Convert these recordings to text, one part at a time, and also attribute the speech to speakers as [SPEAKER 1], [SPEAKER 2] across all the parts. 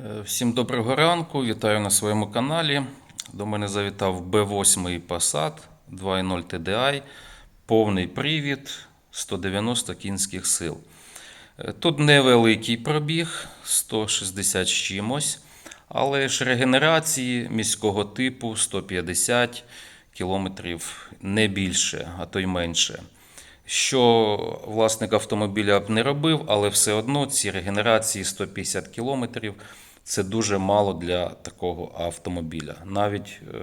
[SPEAKER 1] Е, Всім доброго ранку, вітаю на своєму каналі. До мене завітав B8 Passat 2.0 TDI, повний привід, 190 кінських сил. Е, Тут невеликий пробіг, 160 з чимось, але ж регенерації міського типу 150 кілометрів не більше, а то й менше. Що власник автомобіля б не робив, але все одно ці регенерації 150 кілометрів це дуже мало для такого автомобіля, навіть е,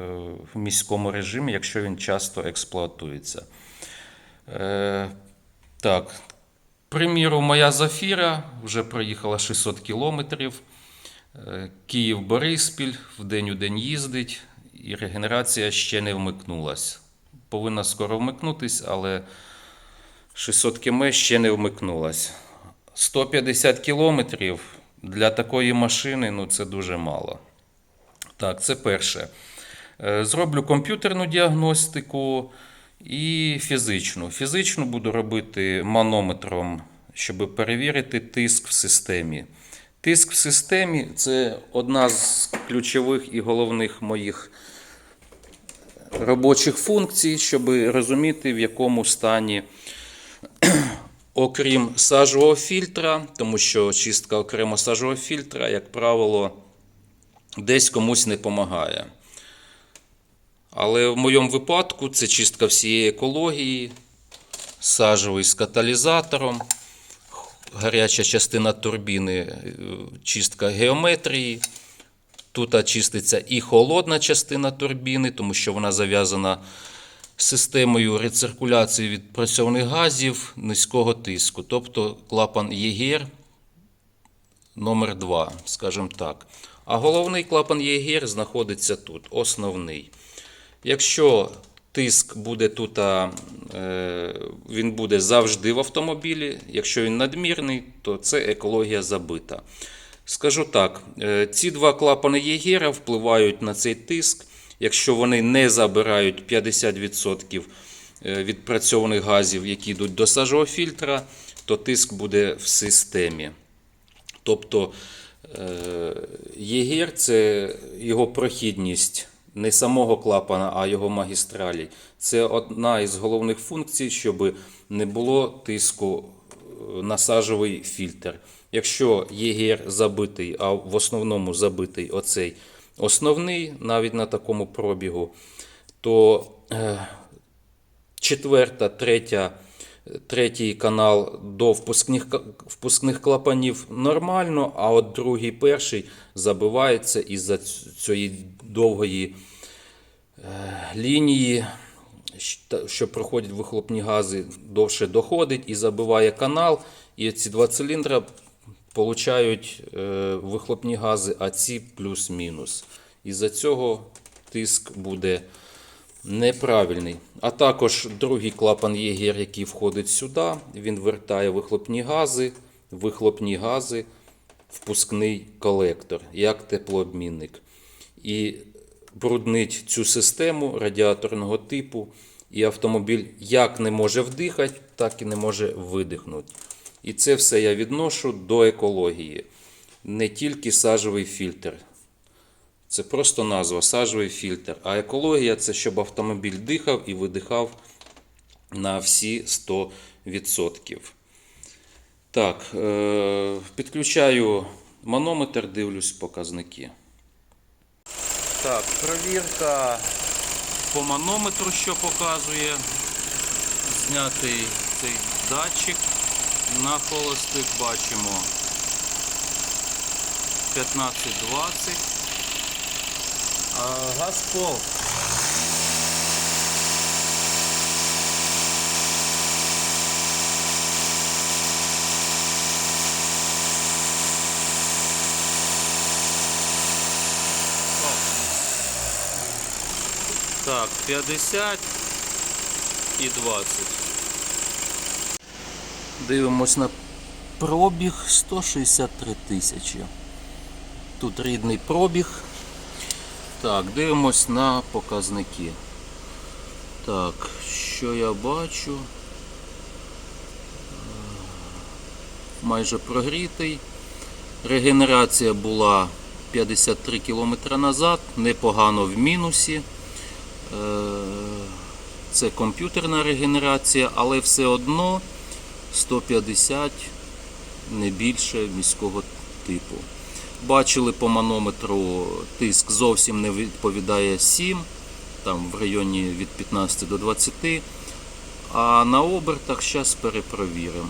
[SPEAKER 1] в міському режимі, якщо він часто експлуатується. Е, так, приміру, моя Зафіра вже проїхала 600 кілометрів. Е, Київ-Бориспіль в день у день їздить, і регенерація ще не вмикнулась. Повинна скоро вмикнутись, але 600 км ще не вмикнулась. 150 кілометрів для такої машини ну, це дуже мало. Так, це перше. Е, Зроблю комп'ютерну діагностику і фізичну. Фізичну буду робити манометром, щоб перевірити тиск в системі. Тиск в системі це одна з ключових і головних моїх робочих функцій, щоб розуміти, в якому стані окрім сажового фільтра, тому що чистка окремо сажового фільтра, як правило, десь комусь не допомагає. Але в моєму випадку це чистка всієї екології, сажовий з каталізатором, гаряча частина турбіни, е, чистка геометрії. Тут чиститься і холодна частина турбіни, тому що вона зав'язана системою рециркуляції відпрацьованих газів низького тиску, тобто клапан ЄГР номер 2 скажімо так. А головний клапан ЄГР знаходиться тут, основний. Якщо тиск буде тут, е, він буде завжди в автомобілі. Якщо він надмірний, то це екологія забита. Скажу так, е, ці два клапани ЄГР впливають на цей тиск. Якщо вони не забирають 50% е, відпрацьованих газів, які йдуть до сажового фільтра, то тиск буде в системі. Тобто е, ЄГР це його прохідність не самого клапана, а його магістралі. Це одна із головних функцій, щоб не було тиску е, на сажовий фільтр. Якщо ЄГР забитий, а в основному забитий оцей основний, навіть на такому пробігу, то е, четверта, третя, третій канал до впускних, впускних клапанів нормально, а от другий, перший забивається із-за цієї довгої е, лінії, що проходять вихлопні гази, довше доходить і забиває канал. І ці два циліндра получають е, вихлопні гази, а ці плюс-мінус. Із-за цього тиск буде неправильний. А також другий клапан ЄГР, який входить сюди, він вертає вихлопні гази, вихлопні гази, впускний колектор, як теплообмінник. І бруднить цю систему радіаторного типу, і автомобіль як не може вдихати, так і не може видихнути. І це все я відношу до екології. Не тільки сажовий фільтр. Це просто назва сажовий фільтр. А екологія це щоб автомобіль дихав і видихав на всі 100%. Так, е- підключаю манометр, дивлюсь показники. Так, провірка по манометру, що показує. Знятий цей датчик. На холостих бачимо 15-20. А газ пол. Так, 50 і 20. Дивимось на пробіг 163 тисячі. Тут рідний пробіг. Так, дивимось на показники. Так, що я бачу? Е, Майже прогрітий. Регенерація була 53 км назад, непогано в мінусі. Е, Це комп'ютерна регенерація, але все одно 150 не більше міського типу. Бачили по манометру, тиск зовсім не відповідає 7, там в районі від 15 до 20. А на обертах зараз перепровіримо.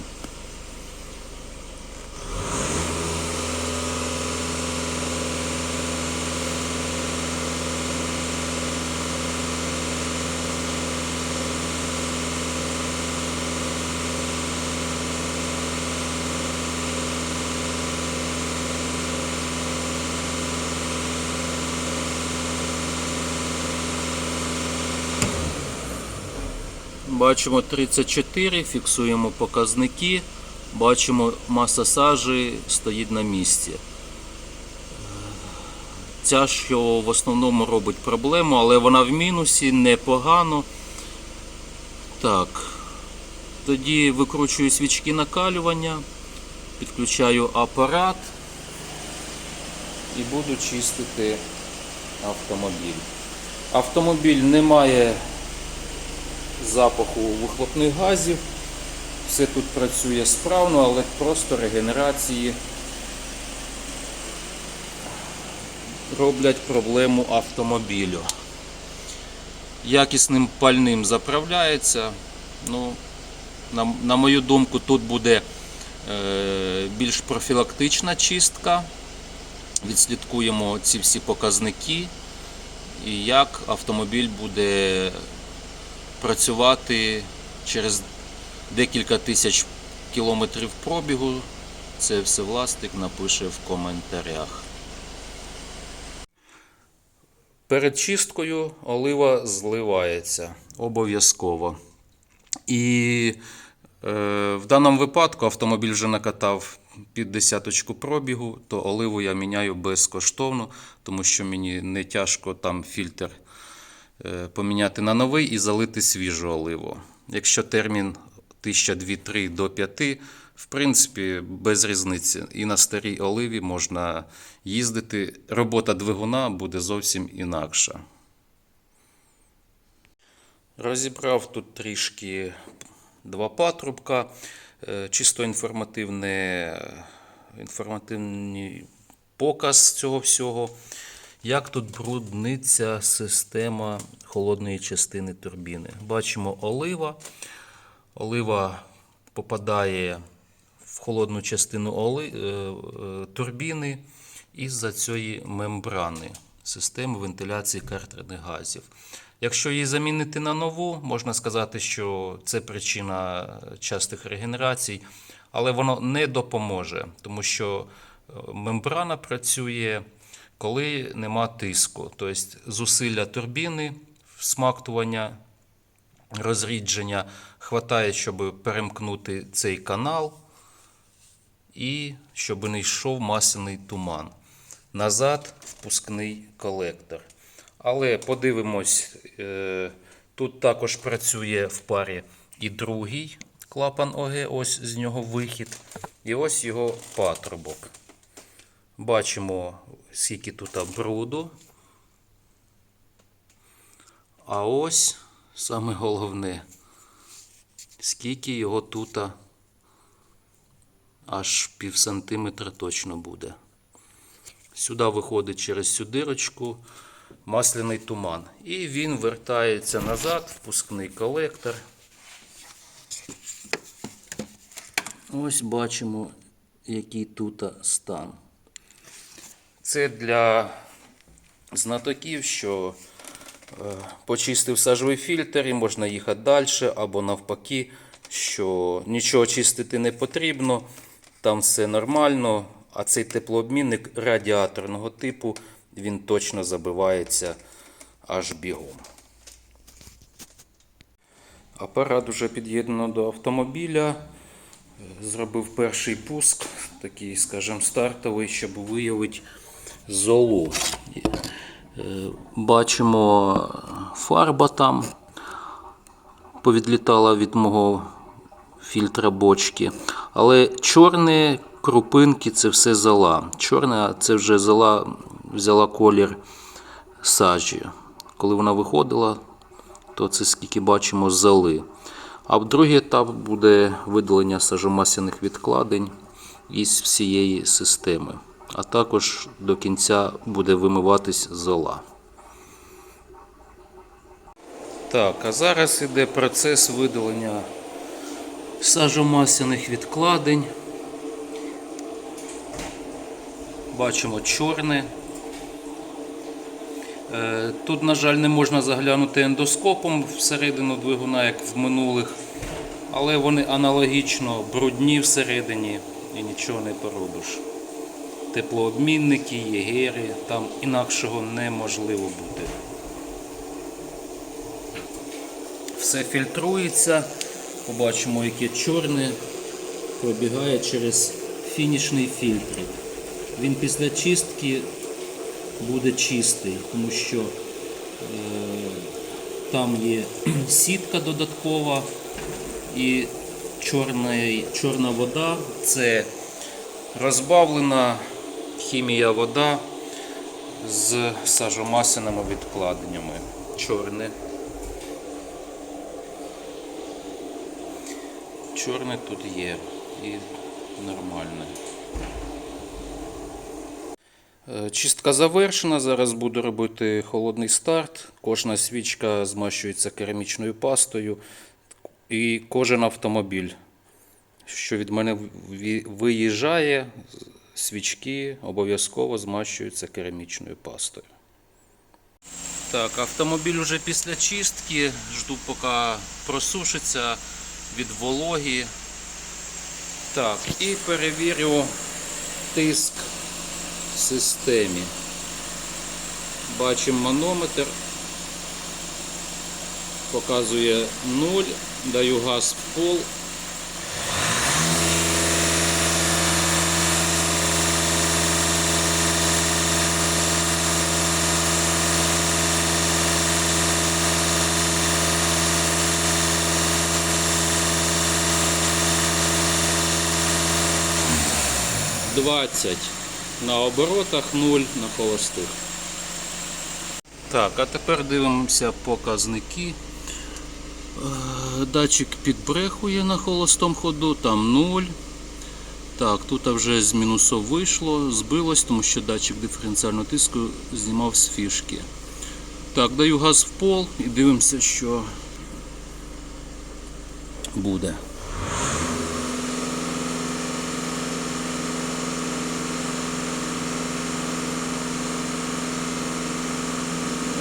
[SPEAKER 1] Бачимо 34, фіксуємо показники. Бачимо, маса сажі стоїть на місці. Ця, що в основному робить проблему, але вона в мінусі, непогано. Так. Тоді викручую свічки накалювання, підключаю апарат і буду чистити автомобіль. Автомобіль не має запаху вихлопних газів. Все тут працює справно, але просто регенерації роблять проблему автомобілю. Якісним пальним заправляється. Ну, на, на мою думку, тут буде е, більш профілактична чистка. Відслідкуємо ці всі показники і як автомобіль буде працювати через декілька тисяч кілометрів пробігу. Це все власник напише в коментарях. Перед чисткою олива зливається обов'язково. І е, в даному випадку автомобіль вже накатав під десяточку пробігу, то оливу я міняю безкоштовно, тому що мені не тяжко там фільтр поміняти на новий і залити свіжу оливу. Якщо термін 1002-3 до 5, в принципі, без різниці. І на старій оливі можна їздити. Робота двигуна буде зовсім інакша. Розібрав тут трішки два патрубка. Е, Чисто інформативне, інформативний показ цього всього. Як тут брудниться система холодної частини турбіни. Бачимо олива. Олива попадає в холодну частину оли, е, е, турбіни із-за цієї мембрани системи вентиляції картерних газів. Якщо її замінити на нову, можна сказати, що це причина частих регенерацій, але воно не допоможе, тому що е, мембрана працює, коли нема тиску. Тобто зусилля турбіни, всмактування, розрідження хватає, щоб перемкнути цей канал і щоб не йшов масляний туман. Назад впускний колектор. Але подивимось, е, тут також працює в парі і другий клапан ОГ, ось з нього вихід. І ось його патрубок. Бачимо, скільки тут бруду. А ось саме головне, скільки його тут аж пів сантиметра точно буде. Сюди виходить через цю дирочку масляний туман. І він вертається назад, впускний колектор. Ось бачимо, який тут стан. Це для знатоків, що е, почистив сажовий фільтр і можна їхати далі, або навпаки, що нічого чистити не потрібно, там все нормально, а цей теплообмінник радіаторного типу він точно забивається аж бігом. Апарат вже під'єднано до автомобіля. Зробив перший пуск, такий, скажімо, стартовий, щоб виявити золу. Бачимо фарба там повідлітала від мого фільтра бочки. Але чорні крупинки це все зола. Чорна це вже зола взяла колір сажі. Коли вона виходила, то це скільки бачимо золи. А в другий етап буде видалення сажомасяних відкладень із всієї системи. А також до кінця буде вимиватись зола. Так, а зараз іде процес видалення сажомасяних відкладень. Бачимо чорне. Е, Тут, на жаль, не можна заглянути ендоскопом всередину двигуна, як в минулих, але вони аналогічно брудні всередині і нічого не поробиш. Теплообмінники, єгери, там інакшого неможливо бути. Все фільтрується. Побачимо, яке чорне пробігає через фінішний фільтр. Він після чистки буде чистий, тому що е, там є сітка додаткова і чорна, чорна вода це розбавлена хімія вода з сажомасяними відкладеннями. Чорне. Чорне тут є і нормальне. Е, Чистка завершена. Зараз буду робити холодний старт. Кожна свічка змащується керамічною пастою. І кожен автомобіль, що від мене виїжджає, свічки обов'язково змащуються керамічною пастою. Так, автомобіль уже після чистки. Жду, поки просушиться від вологі. Так, і перевірю тиск в системі. Бачимо манометр. Показує 0, даю газ в пол. Двадцять на оборотах, 0 на холостих. Так, а тепер дивимося показники. Е, Датчик підбрехує на холостому ходу, там 0. Так, тут вже з мінусов вийшло, збилось, тому що датчик диференціального тиску знімав з фішки. Так, даю газ в пол і дивимося, що буде.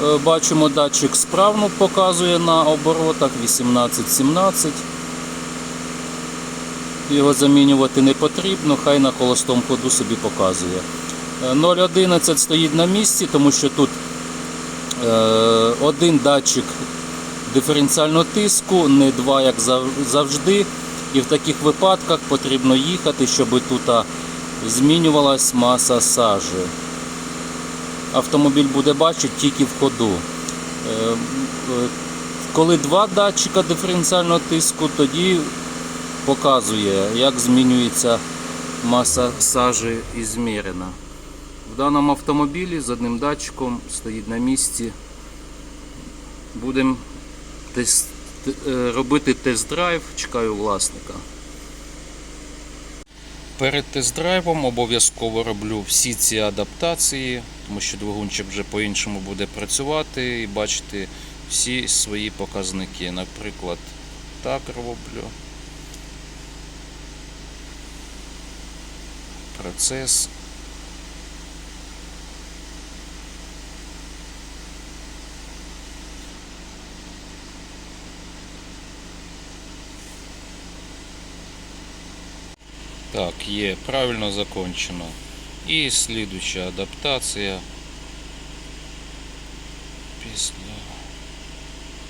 [SPEAKER 1] Бачимо, датчик справно показує на оборотах 18-17. Його замінювати не потрібно, хай на холостому ходу собі показує. Е, 0,11 стоїть на місці, тому що тут е, один датчик диференціального тиску, не два, як завжди. І в таких випадках потрібно їхати, щоб тут змінювалась маса сажі автомобіль буде бачити тільки в ходу. Е, е, Коли два датчика диференціального тиску, тоді показує, як змінюється маса сажі і змірена. В даному автомобілі з одним датчиком стоїть на місці. Будемо е, робити тест-драйв, чекаю власника. Перед тест-драйвом обов'язково роблю всі ці адаптації, тому що двигунчик вже по-іншому буде працювати і бачити всі свої показники. Наприклад, так роблю. Процес. Так, є, правильно закончено. І слідуюча адаптація. Після.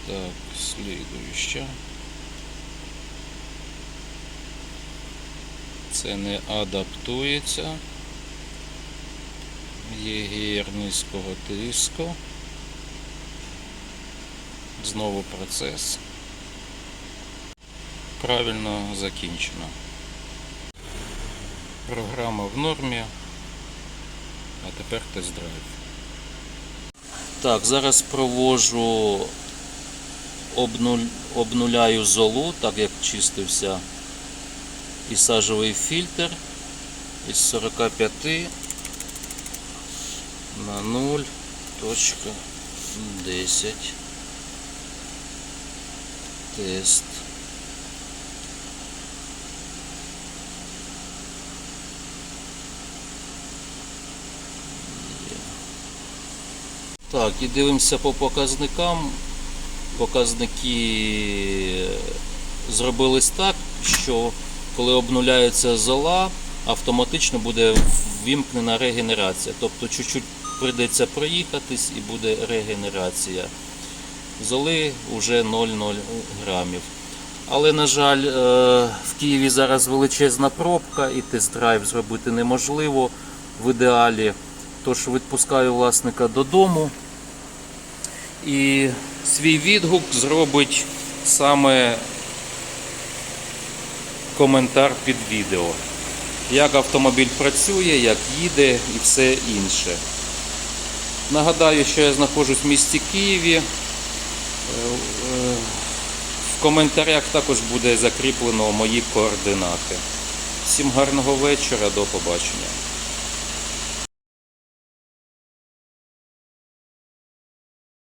[SPEAKER 1] Так, слідуюча. Це не адаптується. Єгір низького тиску. Знову процес. Правильно закінчено. Програма в нормі. А тепер тест-драйв. Так, зараз провожу обнуль, обнуляю золу, так як чистився і сажовий фільтр із 45 на 0 точка 10 тест. Є. Так, і дивимося по показникам. Показники зробились так, що коли обнуляється зола, автоматично буде ввімкнена регенерація. Тобто чуть-чуть прийдеться проїхатись і буде регенерація. Золи вже 0,0 грамів. Але, на жаль, е, в Києві зараз величезна пробка і тест-драйв зробити неможливо в ідеалі. Тож відпускаю власника додому. І свій відгук зробить саме коментар під відео. Як автомобіль працює, як їде і все інше. Нагадаю, що я знаходжусь в місті Києві. Е, е, В коментарях також буде закріплено мої координати. Всім гарного вечора, до побачення.